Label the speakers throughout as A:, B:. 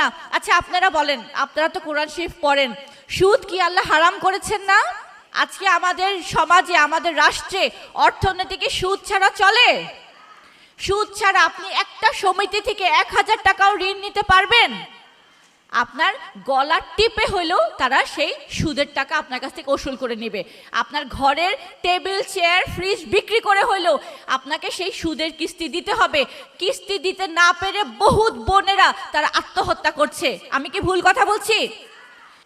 A: না। আচ্ছা আপনারা বলেন, আপনারা তো কোরআন শরীফ পড়েন। সুদ কি আল্লাহ হারাম করেছেন না? আজকে আমাদের সমাজে, আমাদের রাষ্ট্রে অর্থনীতিকে সুদ ছাড়া চলে। সুদ ছাড়া আপনি একটা সমিতি থেকে এক হাজার টাকাও ঋণ নিতে পারবেন। আপনার গলার টিপে হলেও তারা সেই সুদের টাকা আপনার কাছ থেকে ওসুল করে নেবে। আপনার ঘরের টেবিল, চেয়ার, ফ্রিজ বিক্রি করে হলেও আপনাকে সেই সুদের কিস্তি দিতে হবে। কিস্তি দিতে না পেরে বহুত বোনেরা তারা আত্মহত্যা করছে। আমি কি ভুল কথা বলছি?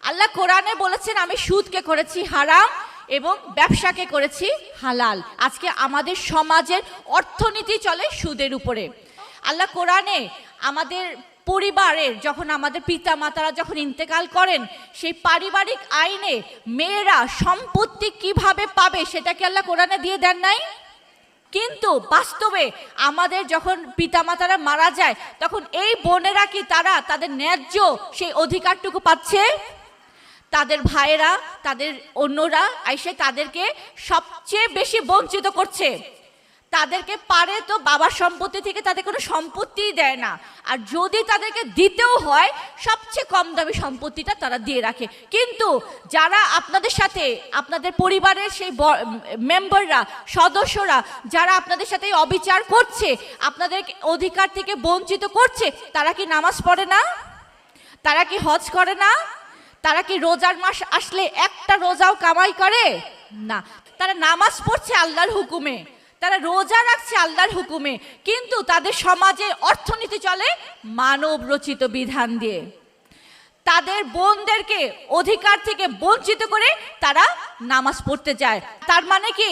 A: আল্লাহ কোরআনে বলেছেন, আমি সুদকে করেছি হারাম এবং ব্যবসাকে করেছি হালাল। আজকে আমাদের সমাজের অর্থনীতি চলে সুদের উপরে। আল্লাহ কোরআনে আমাদের পরিবারের যখন আমাদের পিতা মাতারা যখন ইন্তেকাল করেন, সেই পারিবারিক আইনে মেয়েরা সম্পত্তি কীভাবে পাবে সেটা কি আল্লাহ কোরআনে দিয়ে দেন নাই? কিন্তু বাস্তবে আমাদের যখন পিতামাতারা মারা যায়, তখন এই বোনেরা কি তারা তাদের ন্যায্য সেই অধিকারটুকু পাচ্ছে? তাদের ভাইয়েরা, তাদের অন্যরা এসে তাদেরকে সবচেয়ে বেশি বঞ্চিত করছে। তাদেরকে পারে তো বাবার সম্পত্তি থেকে তাদের কোনো সম্পত্তিই দেয় না। আর যদি তাদেরকে দিতেও হয়, সবচেয়ে কম দামি সম্পত্তিটা তারা দিয়ে রাখে। কিন্তু যারা আপনাদের সাথে, আপনাদের পরিবারের সেই মেম্বাররা, সদস্যরা, যারা আপনাদের সাথে অবিচার করছে, আপনাদের অধিকার থেকে বঞ্চিত করছে, তারা কি নামাজ পড়ে না? তারা কি হজ করে না? তারা কি রোজার মাস আসলে একটা রোজাও কামাই করে? না। তারা নামাজ পড়ছে আল্লাহর হুকুমে। তারা রোজা রাখছে আল্লাহর হুকুমে, কিন্তু তাদের সমাজে অর্থনীতি চলে মানব রচিত বিধান দিয়ে। তাদের বোনদেরকে অধিকার থেকে বঞ্চিত করে তারা নামাজ পড়তে যায়। তার মানে কি?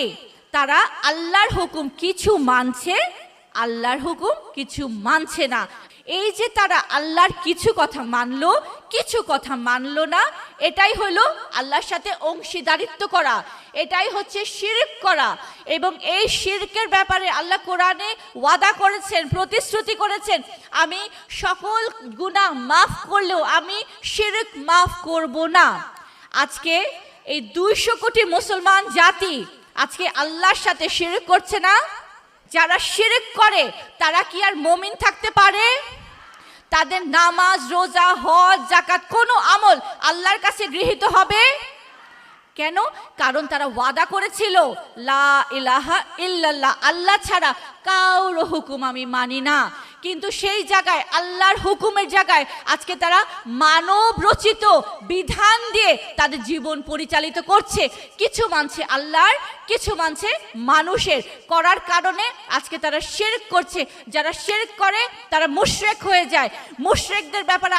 A: তারা আল্লাহর হুকুম কিছু মানছে, আল্লাহর হুকুম কিছু মানছে না। এই যে তারা আল্লাহর কিছু কথা মানলো, কিছু কথা মানলো না, এটাই হলো আল্লাহর সাথে অংশীদারিত্ব করা, এটাই হচ্ছে শিরক করা এবং এই শিরকের ব্যাপারে আল্লাহ কোরআনে ওয়াদা করেছেন, প্রতিশ্রুতি করেছেন, আমি সকল গুনাহ মাফ করলেও আমি শিরক মাফ করব না। আজকে এই দুইশো কোটি মুসলমান জাতি আজকে আল্লাহর সাথে শিরক করছে না? যারা শিরক করে, তারা কি আর মমিন থাকতে পারে? তাদের নামাজ, রোজা, হজ জাকাত কোনো আমল আল্লাহর কাছে গৃহীত হবে? কেন? কারণ তারা ওয়াদা করেছিল, লা ইলাহা ইল্লাল্লাহ, আল্লাহ ছাড়া কাউর হুকুম আমি মানি না। কিন্তু সেই জায়গায়, আল্লাহর হুকুমের জায়গায় আজকে তারা মানব রচিত বিধান দিয়ে তাদের জীবন পরিচালিত করছে। কিছু মানছে আল্লাহর, কিছু মানছে মানুষের। করার কারণে আজকে তারা শেরক করছে। যারা শেরক করে, তারা মুশরেক হয়ে যায়। মুশরেকদের ব্যাপারে